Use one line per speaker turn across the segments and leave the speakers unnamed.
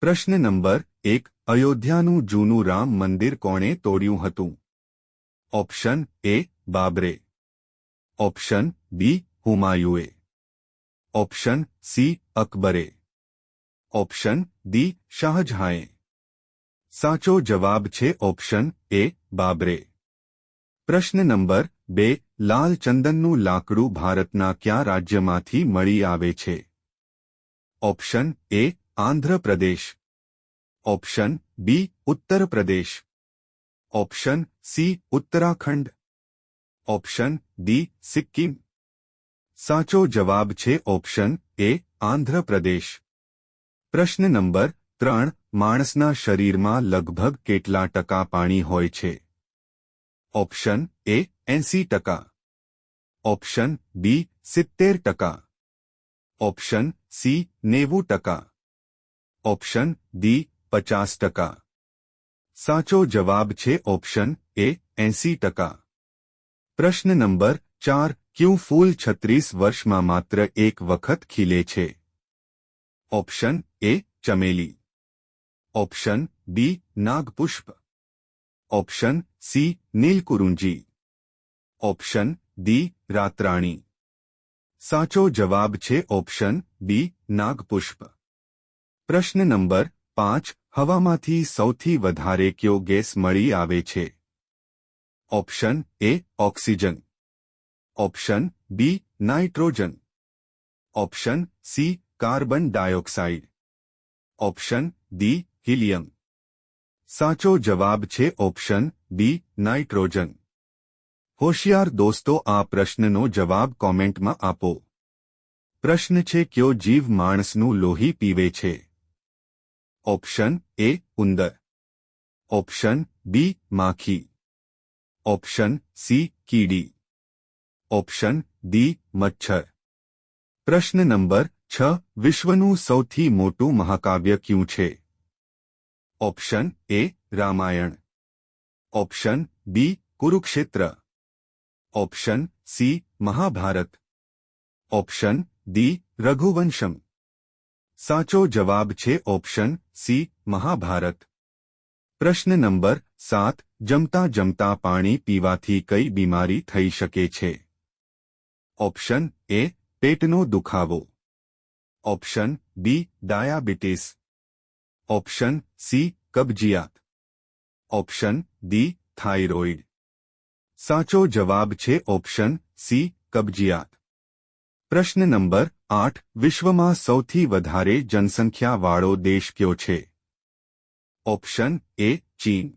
પ્રશ્ન નંબર એક, અયોધ્યાનું જૂનું રામ મંદિર કોણે તોડ્યું હતું? ઓપ્શન એ, બાબરે. ઓપ્શન બી, હુમાયુએ. ઓપ્શન સી, અકબરે. ઓપ્શન ડી, શાહજહાંએ. સાચો જવાબ છે ઓપ્શન એ, બાબરે. પ્રશ્ન નંબર બે, લાલ ચંદનનું લાકડું ભારતના કયા રાજ્યમાંથી મળી આવે છે? Option A Andhra Pradesh option B Uttar Pradesh option C Uttarakhand option D Sikkim સાચો જવાબ છે ઓપ્શન એ આંધ્રપ્રદેશ પ્રશ્ન નંબર ત્રણ માણસના શરીરમાં લગભગ કેટલા ટકા પાણી હોય છે ઓપ્શન એ એંસી ટકા ઓપ્શન બી સિત્તેર ટકા ઓપ્શન સી નેવું ટકા ઓપ્શન ડી પચાસ ટકા સાચો જવાબ છે ઓપ્શન એ એંસી ટકા પ્રશ્ન નંબર ચાર ક્યું ફૂલ છત્રીસ વર્ષમાં માત્ર એક વખત ખીલે છે ઓપ્શન એ ચમેલી option B નાગપુષ્પ option C નીલકુરુંજી option D રાતરાણી સાચો જવાબ છે ઓપ્શન બી નાગપુષ્પ પ્રશ્ન નંબર પાંચ, હવામાંથી સૌથી વધારે કયો ગેસ મળી આવે છે? Option A oxygen. Option B nitrogen. Option C carbon dioxide. Option D helium. સાચો જવાબ છે ઓપ્શન બી નાઇટ્રોજન. હોશિયાર દોસ્તો, આ પ્રશ્નનો જવાબ કોમેન્ટમાં આપો. પ્રશ્ન છે, કયો જીવ માણસનું લોહી પીવે છે? ઓપ્શન એ ઉંદર ઓપ્શન બી માખી ઓપ્શન સી કીડી ઓપ્શન ડી મચ્છર પ્રશ્ન નંબર છ વિશ્વનું સૌથી મોટું મહાકાવ્ય ક્યું છે option A Ramayana option B Kurukshetra option C Mahabharata option D Raghuvamsha સાચો જવાબ છે ઓપ્શન સી મહાભારત પ્રશ્ન નંબર સાત જમતા જમતા પાણી પીવાથી કઈ બીમારી થઈ શકે છે ઓપ્શન એ પેટનો દુખાવો option B diabetes option C કબજિયાત ઓપ્શન ડી થાઇરોઇડ સાચો જવાબ છે ઓપ્શન સી કબજિયાત પ્રશ્ન નંબર આઠ વિશ્વમાં સૌથી વધારે જનસંખ્યાવાળો દેશ કયો છે ઓપ્શન એ ચીન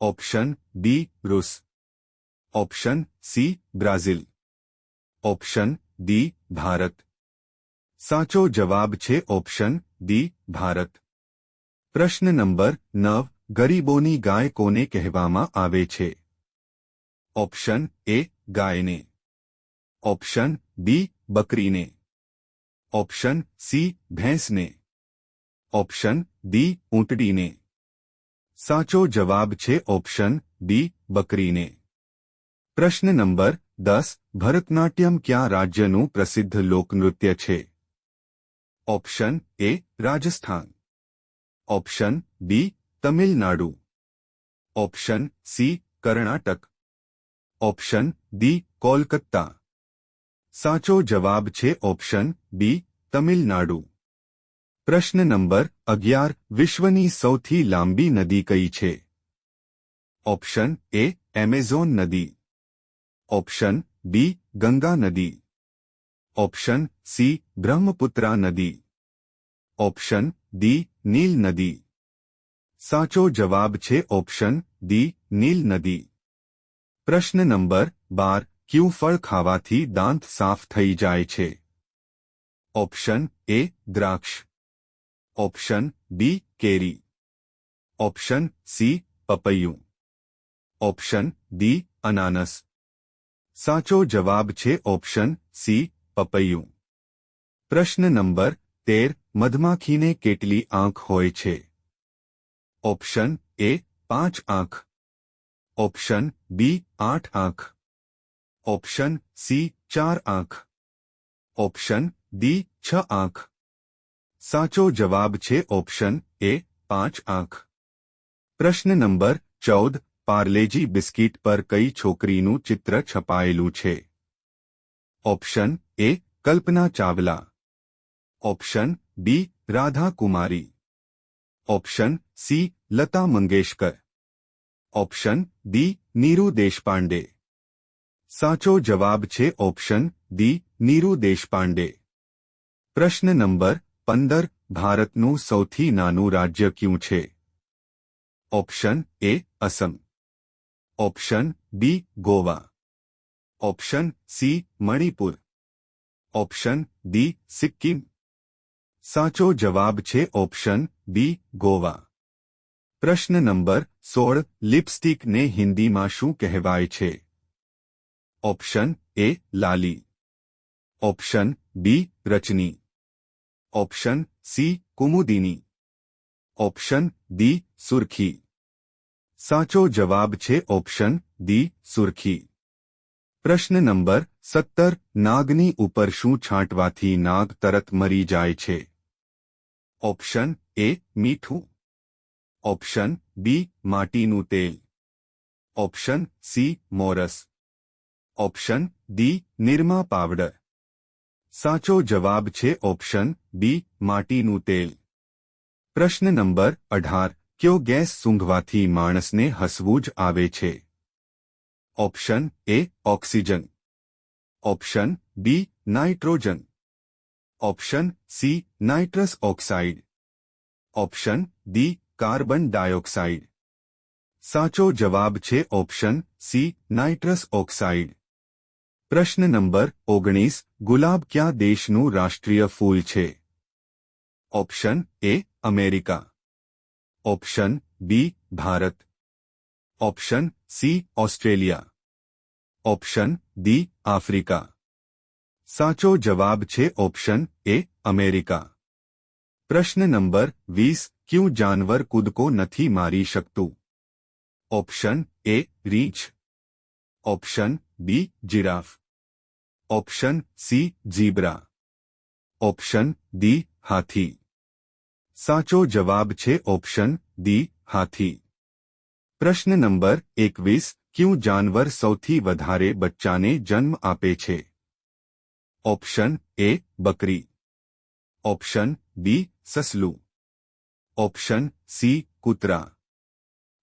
option B રૂસ option C Brazil option D Bharat સાચો જવાબ છે ઓપ્શન ડી ભારત પ્રશ્ન નંબર નવ ગરીબોની ગાય કોને કહેવામાં આવે છે ઓપ્શન એ ગાયને option B બકરીને option C ભેંસને option D ઊંટડીને સાચો જવાબ છે ઓપ્શન બી બકરીને પ્રશ્ન નંબર દસ ભરતનાટ્યમ ક્યાં રાજ્યનું પ્રસિદ્ધ લોકનૃત્ય છે option A Rajasthan option B Tamil Nadu option C Karnataka option D Kolkata સાચો જવાબ છે ઓપ્શન બી, તમિલનાડુ. પ્રશ્ન નંબર અગિયાર, વિશ્વની સૌથી લાંબી નદી કઈ છે? ઓપ્શન એ, એમેઝોન નદી. ઓપ્શન બી, ગંગા નદી. ઓપ્શન સી, બ્રહ્મપુત્રા નદી. ઓપ્શન ડી, નીલ નદી. સાચો જવાબ છે ઓપ્શન ડી, નીલ નદી. પ્રશ્ન નંબર બાર ક્યું ફળ ખાવાથી દાંત સાફ થઈ જાય છે? ઓપ્શન એ દ્રાક્ષ. ઓપ્શન બી કેરી. ઓપ્શન સી પપૈયું. ઓપ્શન ડી અનાનસ. સાચો જવાબ છે ઓપ્શન સી પપૈયું. પ્રશ્ન નંબર તેર, મધમાખીને કેટલી આંખ હોય છે? ઓપ્શન એ પાંચ આંખ. ઓપ્શન બી આઠ આંખ. ઓપ્શન સી ચાર આંખ ઓપ્શન ડી છ આંખ સાચો જવાબ છે ઓપ્શન એ પાંચ આંખ પ્રશ્ન નંબર ચૌદ પાર્લેજી બિસ્કિટ પર કઈ છોકરીનું ચિત્ર છપાયેલું છે option A Kalpana Chawla option B Radha Kumari option C Lata Mangeshkar option D Neeru Deshpande સાચો જવાબ છે ઓપ્શન ડી નીરુ દેશપાંડે પ્રશ્ન નંબર પંદર ભારતનું સૌથી નાનું રાજ્ય ક્યું છે option A Assam option B Goa option C Manipur option D Sikkim સાચો જવાબ છે ઓપ્શન બી ગોવા પ્રશ્ન નંબર સોળ લિપસ્ટિકને હિન્દીમાં શું કહેવાય છે ઓપ્શન એ લાલી option B રચની option C Kumudini option D સુરખી સાચો જવાબ છે ઓપ્શન ડી સુરખી પ્રશ્ન નંબર સત્તર નાગની ઉપર શું છાંટવાથી નાગ તરત મરી જાય છે ઓપ્શન એ મીઠું ઓપ્શન બી માટીનું તેલ option C મોરસ option D Nirma powder સાચો જવાબ છે ઓપ્શન બી માટીનું તેલ. પ્રશ્ન નંબર અઢાર, કયો ગેસ સૂંઘવાથી માણસને હસવું જ આવે છે? Option A oxygen. Option B nitrogen. Option C nitrous oxide. Option D carbon dioxide. સાચો જવાબ છે ઓપ્શન સી નાઇટ્રસ ઓક્સાઇડ. પ્રશ્ન નંબર ઓગણીસ ગુલાબ ક્યાં દેશનું રાષ્ટ્રીય ફૂલ છે option A America option B Bharat option C Australia option D Africa સાચો જવાબ છે ઓપ્શન એ અમેરિકા પ્રશ્ન નંબર વીસ ક્યું જાનવર કૂદકો નથી મારી શકતું ઓપ્શન એ રીંછ option B giraffe option C zebra option D હાથી સાચો જવાબ છે ઓપ્શન ડી હાથી પ્રશ્ન નંબર એકવીસ ક્યું જાનવર સૌથી વધારે બચ્ચાને જન્મ આપે છે ઓપ્શન એ બકરી ઓપ્શન બી સસલું ઓપ્શન સી કૂતરા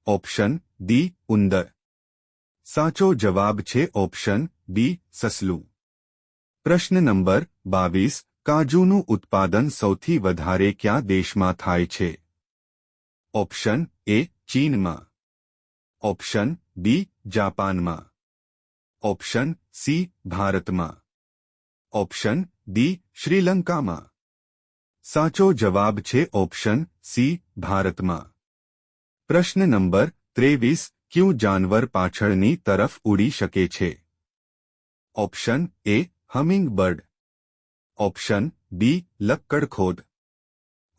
ઓપ્શન ડી ઉંદર સાચો જવાબ છે ઓપ્શન બી સસલું પ્રશ્ન નંબર બાવીસ કાજુનું ઉત્પાદન સૌથી વધારે ક્યાં દેશમાં થાય છે ઓપ્શન એ ચીનમાં ઓપ્શન બી જાપાનમાં ઓપ્શન સી ભારતમાં ઓપ્શન ડી શ્રીલંકામાં સાચો જવાબ છે ઓપ્શન સી ભારતમાં પ્રશ્ન નંબર ત્રેવીસ ક્યું જાનવર પાછળની તરફ ઉડી શકે છે option A hummingbird option B લક્કડખોદ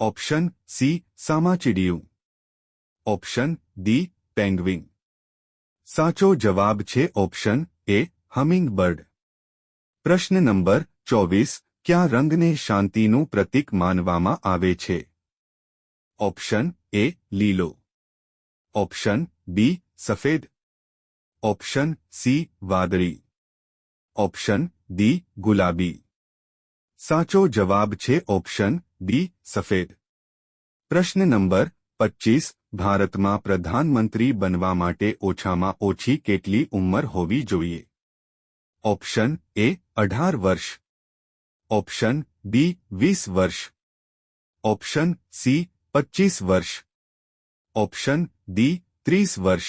option C સામાચીડિયું option D penguin સાચો જવાબ છે ઓપ્શન એ હમિંગ બર્ડ પ્રશ્ન નંબર ચોવીસ ક્યાં રંગને શાંતિનું પ્રતીક માનવામાં આવે છે ઓપ્શન એ લીલો ઓપ્શન બી સફેદ ઓપ્શન સી વાદળી ઓપ્શન ડી ગુલાબી સાચો જવાબ છે ઓપ્શન બી સફેદ પ્રશ્ન નંબર પચીસ ભારતમાં પ્રધાનમંત્રી બનવા માટે ઓછામાં ઓછી કેટલી ઉંમર હોવી જોઈએ ઓપ્શન એ અઢાર વર્ષ ઓપ્શન બી વીસ વર્ષ ઓપ્શન સી પચીસ વર્ષ ઓપ્શન ડી ત્રીસ વર્ષ